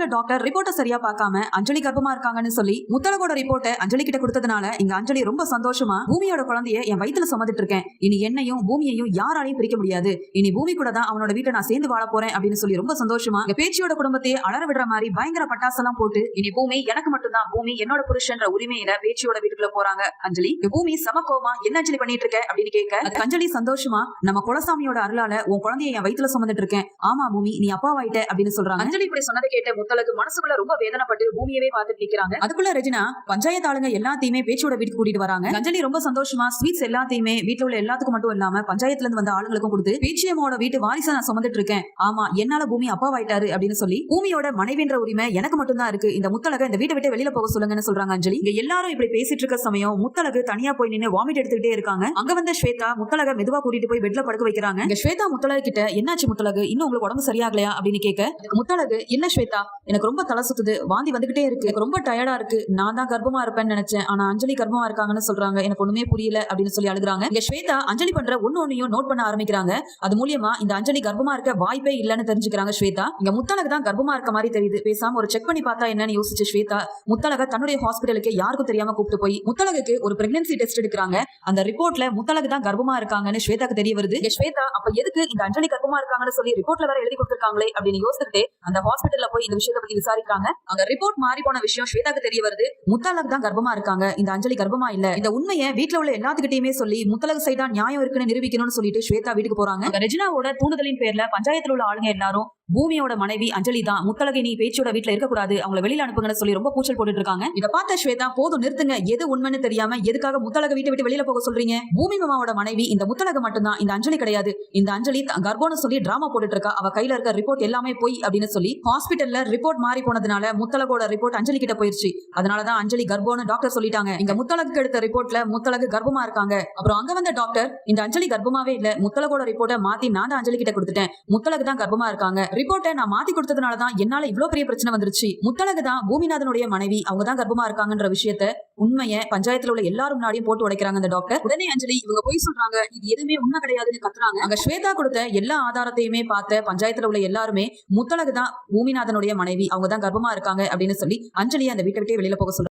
ஹாஸ்பிட்டல்ல டாக்டர் ரிப்போர்ட்டை சரியா பார்க்காம அஞ்சலி கர்ப்பமா இருக்காங்கன்னு சொல்லி முத்தலகோட ரிப்போர்ட்டை அஞ்சலி கிட்ட கொடுத்ததுனால இங்க அஞ்சலி ரொம்ப சந்தோஷமா பூமியோட குழந்தைய என் வயித்துல சுமந்துட்டு இருக்கேன். இனி என்னையும் பூமியையும் யாராலையும் பிரிக்க முடியாது. இனி பூமி கூட தான் அவனோட வீட்டை நான் சேர்ந்து வாழ போறேன் அப்படின்னு சொல்லி ரொம்ப சந்தோஷமா பேச்சியோட குடும்பத்தையே அலற விடுற மாதிரி பயங்கர பட்டாசெல்லாம் போட்டு இனி பூமி எனக்கு மட்டும்தான். பூமி என்னோட புருஷன்ற உரிமையில பேச்சியோட வீட்டுக்குள்ள போறாங்க. அஞ்சலி பூமி சமக்கோமா என்ன அஞ்சலி பண்ணிட்டு இருக்க அப்படின்னு கேட்க அஞ்சலி சந்தோஷமா நம்ம குலசாமியோட அருளால உன் குழந்தைய என் வயித்துல சுமந்துட்டு இருக்கேன். ஆமா பூமி நீ அப்பாவாயிட்ட அப்படின்னு சொல்றாங்க. அஞ்சலி இப்படி சொன்னதை கேட்ட முத்தலகு மனசுக்குள்ள ரொம்ப வேதனைப்பட்டு பூமியவே பார்த்துட்டு நிக்கிறாங்க. அதுக்குள்ள ரெஜினா பஞ்சாயத்து ஆளுங்க எல்லாத்தையுமே பேச்சோட வீட்டுக்கு கூட்டிட்டு வராங்க. அஞ்சலி ரொம்ப சந்தோஷமா ஸ்வீட்ஸ் எல்லாத்தையுமே வீட்டுல உள்ள எல்லாத்துக்கும் மட்டும் இல்லாம பஞ்சாயத்துல இருந்து வந்த ஆளுங்களுக்கும் கொடுத்து பேச்சியமோட வீட்டு வாரிசா நான் சுமந்துட்டு இருக்கேன். ஆமா என்னால பூமி அப்பாவாயிட்டாரு அப்படின்னு சொல்லி பூமியோட மனைவின்ற உரிமை எனக்கு மட்டும்தான் இருக்கு. இந்த முத்தலக இந்த வீட்டை விட்டு வெளியில போக சொல்லுங்கன்னு சொல்றாங்க அஞ்சலி. இங்க எல்லாரும் இப்படி பேசிட்டு இருக்க சமயம் முத்தலகு தனியா போய் நின்னு வாமிட் எடுத்துக்கிட்டே இருக்காங்க. அங்க வந்த ஸ்வேதா முத்தலக மெதுவா கூட்டிட்டு போய் பெட்ல படுக்க வைக்கிறாங்க. இங்க ஸ்வேதா முத்தலகு கிட்ட என்னாச்சு முத்தலகு இன்னும் உங்களுக்கு உடம்பு சரியாகலையா? அப்படின்னு கேட்க முத்தலகு இல்ல ஸ்வேதா எனக்கு ரொம்ப தலை சுத்துது. வாந்தி வந்துகிட்டே இருக்கு. எனக்கு ரொம்ப டயர்டா இருக்கு. நான் தான் கர்ப்பமா இருப்பேன்னு நினைச்சேன். ஆனா அஞ்சலி கர்ப்பமா இருக்காங்கன்னு சொல்றாங்க. எனக்கு ஒண்ணுமே புரியல அப்படின்னு சொல்லி அழுகுறாங்க. இங்க ஸ்வேதா அஞ்சலி பண்ற ஒன்னு ஒன்னையும் நோட் பண்ண ஆரம்பிக்கிறாங்க. அது மூலியமா இந்த அஞ்சலி கர்ப்பமா இருக்க வாய்ப்பே இல்லைன்னு தெரிஞ்சுக்கிறாங்க ஸ்வேதா. இங்க முத்தலகு தான் கர்ப்பமா இருக்க மாதிரி தெரியுது. பேசாம ஒரு செக் பண்ணி பார்த்தா என்னன்னு யோசிச்சு ஸ்வேதா. முத்தலக தன்னுடைய ஹாஸ்பிட்டலுக்கு யாருக்கும் தெரியாம கூப்பிட்டு போய் முத்தலகுக்கு ஒரு பிரெக்னன்சி டெஸ்ட் எடுக்கிறாங்க. அந்த ரிப்போர்ட்ல முத்தலகு தான் கர்ப்பமா இருக்காங்கன்னு ஸ்வேதாக்கு தெரிய வருது. ஸ்வேதா அப்ப எதுக்கு இந்த அஞ்சலி கர்ப்பமா இருக்காங்கன்னு சொல்லி ரிப்போர்ட்ல வேற எழுதி கொடுத்திருக்காங்களே அப்படின்னு யோசிச்சுட்டு அந்த ஹாஸ்பிட்டல்ல போய் இந்த விஷயம் விஷயத்தை பத்தி விசாரிக்கிறாங்க. அங்க ரிப்போர்ட் மாறி போன விஷயம் ஸ்வேதாக்கு தெரிய வருது. முத்தலக் தான் கர்ப்பமா இருக்காங்க. இந்த அஞ்சலி கர்ப்பமா இல்ல. இந்த உண்மையை வீட்ல உள்ள எல்லாத்துக்கிட்டையுமே சொல்லி முத்தலகு சைடா நியாயம் இருக்குன்னு நிரூபிக்கணும்னு சொல்லிட்டு ஸ்வேதா வீட்டுக்கு போறாங்க. ரெஜினாவோட தூண்டுதலின் பேர்ல பஞ்சாயத்துல உள்ள ஆளுங்க எல்லாரும் பூமியோட மனைவி அஞ்சலி தான். முத்தலகை நீ பேச்சோட வீட்டுல இருக்கக்கூடாது. அவங்கள வெளியில அனுப்புங்கன்னு சொல்லி ரொம்ப கூச்சல் போட்டுட்டு இருக்காங்க இத பார்த்த ஸ்வேதா போதும் நிறுத்துங்க. எது உண்மைன்னு தெரியாம எதுக்காக முத்தலக வீட்டை விட்டு வெளியில போக சொல்றீங்க? பூமி மாமாவோட மனைவி இந்த முத்தலக மட்டும்தான். இந்த அஞ்சலி கிடையாது. இந்த அஞ்சலி கர்ப்பம்னு சொல்லி டிராமா போட்டுட்டு இருக்கா அவ கையில இருக்க ரிப்போர்ட் எல்லாமே போய் அப்படின்னு சொல்லி ஹாஸ்பிட்டல்ல ரிப்போர்ட் மாறி போனதுனால முத்தலகோட ரிப்போர்ட் அஞ்சலி கிட்ட போயிருச்சு. அதனாலதான் அஞ்சலி கர்ப்பம்னு டாக்டர் சொல்லிட்டாங்க. இங்க முத்தலகு எடுத்த ரிப்போர்ட்ல முத்தலகு கர்ப்பமா இருக்காங்க. அப்புறம் அங்க வந்த டாக்டர் இந்த அஞ்சலி கர்ப்பமாவே இல்ல. முத்தலகோட ரிப்போர்ட்டை மாத்தி நான் தான் அஞ்சலி கிட்ட கொடுத்துட்டேன். முத்தலகு தான் கர்ப்பமா இருக்காங்க. ரிப்போர்ட்டை நான் மாத்தி கொடுத்ததுனால தான் என்னால இவ்வளவு பெரிய பிரச்சனை வந்துருச்சு. முத்தழகு தான் பூமிநாதனுடைய மனைவி. அவங்க தான் கர்ப்பமா இருக்காங்கன்ற விஷயத்த உண்மையை பஞ்சாயத்துல உள்ள எல்லாரும் முன்னாடியும் போட்டு உடைக்கிறாங்க அந்த டாக்டர் உடனே அஞ்சலி இவங்க போய் சொல்றாங்க. இது எதுவுமே உண்மை கிடையாதுன்னு கத்துறாங்க. அங்க ஸ்வேதா கொடுத்த எல்லா ஆதாரத்தையுமே பார்த்த பஞ்சாயத்துல உள்ள எல்லாருமே முத்தலகு தான் பூமிநாதனுடைய மனைவி. அவங்க தான் கர்ப்பமா இருக்காங்க அப்படின்னு சொல்லி அஞ்சலி அந்த வீட்டை விட்டே வெளியில போக சொல்றாங்க